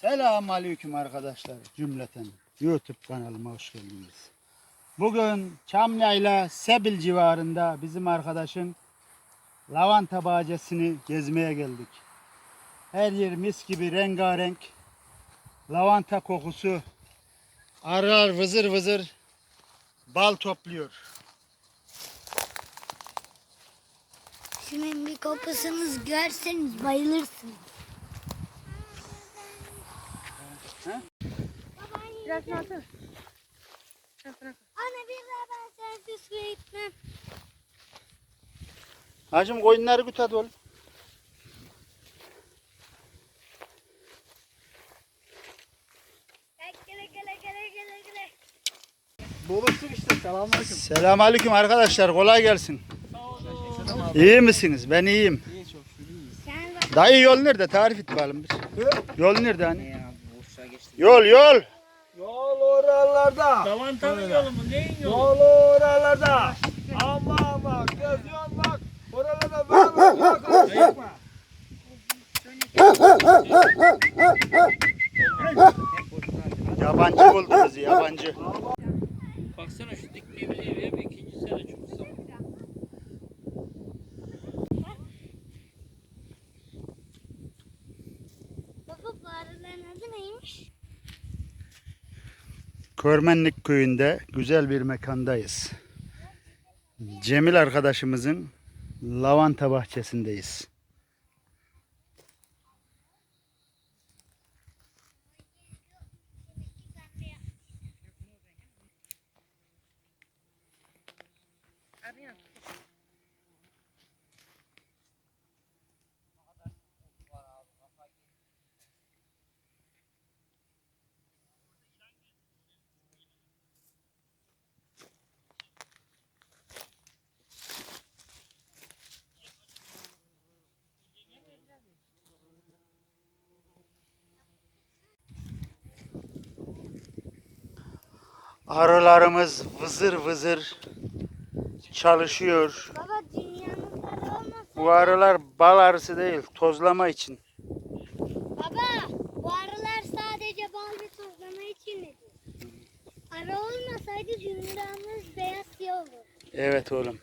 Selamun Aleyküm arkadaşlar cümleten. YouTube kanalıma hoş geldiniz. Bugün Çamyayla Sebil civarında bizim arkadaşın lavanta bahçesini gezmeye geldik. Her yer mis gibi rengarenk. Lavanta kokusu. Arılar vızır vızır bal topluyor. Şunun bir kokusunu görseniz bayılırsınız. Biraz. Ha, bırak. Anne bir daha ben sana bisküvi gitmem. Hacım koyunları güt hadi oğlum. Gele gele gele gele gele. Buluştuk işte. Selamünaleyküm. Selamünaleyküm Aleyküm arkadaşlar kolay gelsin. İyi misiniz? Ben iyiyim. İyi çok şükür. Dayı yol nerede? Tarif et bakalım bir. Yol nerede hani? Yol yol. Yol oralarda. Davantanın yolu mu? Neyin yolu? Yol oralarda. Ama ama geziyorsun bak. Oralarda böyle bak. Konuşma. Yabancı buldu bizi yabancı. Baksana şu diktiğimiz ev hep ikinci sene çok sağ. Baba bu arıların Körmenlik köyünde güzel bir mekandayız. Cemil arkadaşımızın lavanta bahçesindeyiz. Arılarımız vızır vızır çalışıyor. Baba dünyanın arı. Bu arılar bal arısı değil, tozlama için. Baba bu arılar sadece bal ve tozlama için nedir? Arı olmasaydı dünyamız beyaz siyah olur. Evet oğlum.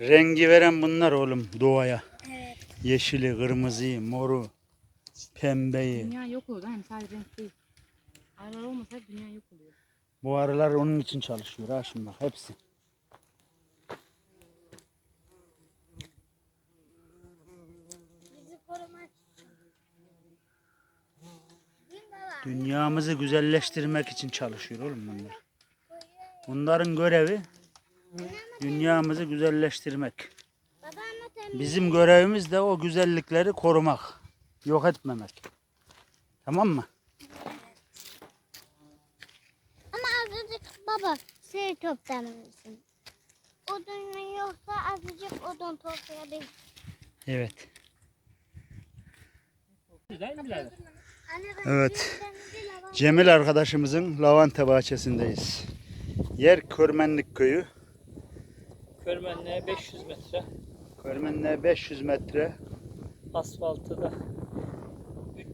Rengi veren bunlar oğlum doğaya. Evet. Yeşili, kırmızıyı, moru, pembeyi. Dünya yok olur. Hani sadece renk değil. Arılar olmasa dünya yok oluyor. Bu arılar onun için çalışıyor ha bak hepsi. Dünyamızı güzelleştirmek için çalışıyor oğlum bunlar. Bunların görevi dünyamızı güzelleştirmek. Bizim görevimiz de o güzellikleri korumak, yok etmemek. Tamam mı? Ama azıcık baba şey toplamalısın. Odun yoksa azıcık odun toplayabilirsin. Evet. Evet. Cemil arkadaşımızın lavanta bahçesindeyiz. Yer Körmenlik köyü. Körmenliğe 500 metre. Körmenliğe 500 metre. Asfaltı da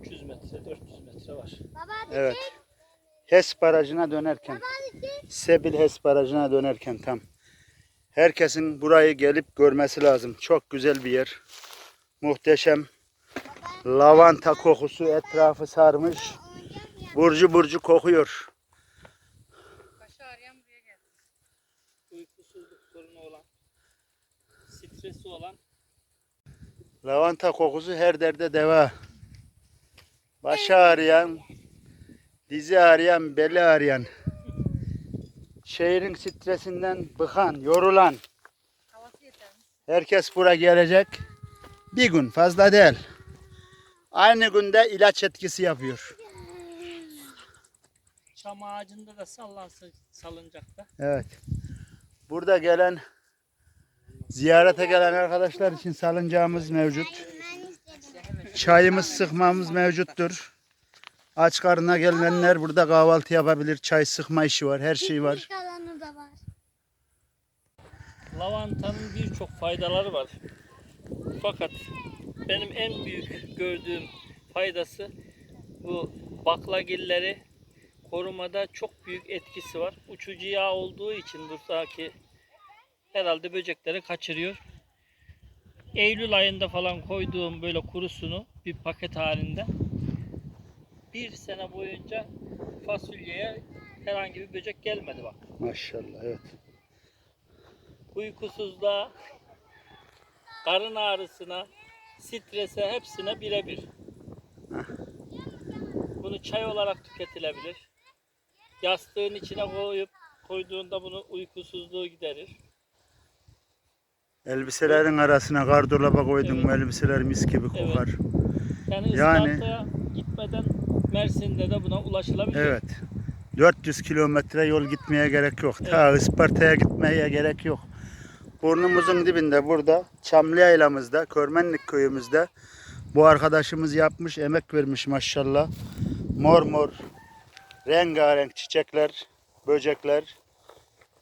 300 metre, 400 metre var. Baba Evet. çek. HES barajına dönerken. Hadi çek. Sebil HES barajına dönerken tam. Herkesin burayı gelip görmesi lazım. Çok güzel bir yer. Muhteşem. Lavanta kokusu etrafı sarmış. Burcu burcu kokuyor. Lavanta kokusu her derde deva. Başı ağrıyan, dizi ağrıyan, beli ağrıyan. Şehrin stresinden bıkan, yorulan. Havası yeter. Herkes buraya gelecek. Bir gün fazla değil. Aynı günde ilaç etkisi yapıyor. çam ağacında da sallansa salıncakta. Evet. Burada gelen ziyarete gelen arkadaşlar için salıncağımız mevcut. Çayımız sıkmamız mevcuttur. Aç karnına gelenler burada kahvaltı yapabilir. Çay sıkma işi var. Her şey var. Piknik alanı da var. Lavantanın birçok faydaları var. Fakat benim en büyük gördüğüm faydası bu baklagilleri korumada çok büyük etkisi var. Uçucu yağ olduğu için buradaki herhalde böcekleri kaçırıyor. Eylül ayında falan koyduğum böyle kurusunu bir paket halinde bir sene boyunca fasulyeye herhangi bir böcek gelmedi bak. Maşallah evet. Uykusuzluğa, karın ağrısına, strese hepsine birebir. Bunu çay olarak tüketilebilir. Yastığın içine koyup koyduğunda bunu uykusuzluğu giderir. Elbiselerin arasına gardırop koydun mu Evet. elbiseler mis gibi kokar. Yani, Yani- İstanbul'a gitmeden Mersin'de de buna ulaşılabilir. Evet. 400 kilometre yol gitmeye gerek yok. Ta Isparta'ya gitmeye gerek yok. Burnumuzun dibinde burada Çamlı Yaylamızda, Körmenlik köyümüzde bu arkadaşımız yapmış, emek vermiş maşallah. Mor mor, rengarenk çiçekler, böcekler,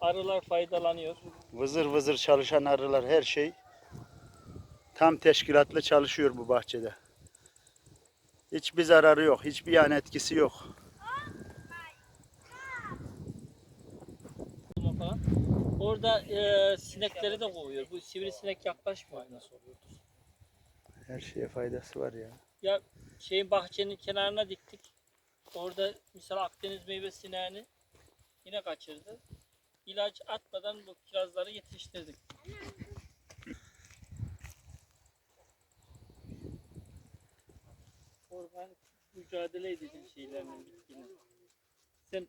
Arılar faydalanıyor. vızır vızır çalışan arılar her şey tam teşkilatlı çalışıyor bu bahçede. Hiçbir zararı yok, hiçbir yan etkisi yok. falan. Orada e, sinekleri de kovuyor. Bu sivrisinek yaklaşmıyor. Her şeye faydası var ya. Ya şeyin bahçenin kenarına diktik. Orada mesela Akdeniz meyve sineğini yine kaçırdı. İlaç atmadan bu kirazları yetiştirdik. Organik mücadele edeceğin şeylerle bitkinin. Sen